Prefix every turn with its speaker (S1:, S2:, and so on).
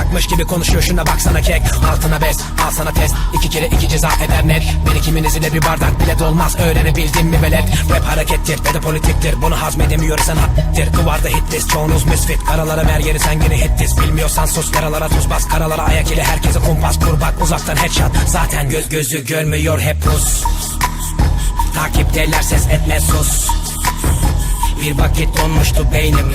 S1: anlayacakmış gibi konuşuyor şuna baksana kek. Altına bez al sana test. İki kere iki ceza eder net. Beni kiminiz ile bir bardak bile dolmaz. Öğrenebildin mi velet. Rap harekettir ve de politiktir. Bunu hazmedemiyorsan hattir. Duvarda hitlist çoğunuz misfit. Karalara ver yeri sen yine hitlis Bilmiyorsan sus yaralara tuz bas. Karalara ayak ile herkese kumpas kur bak uzaktan headshot. Zaten göz gözü görmüyor hep Rus Takipteler ses etme sus. Bir vakit donmuştu beynim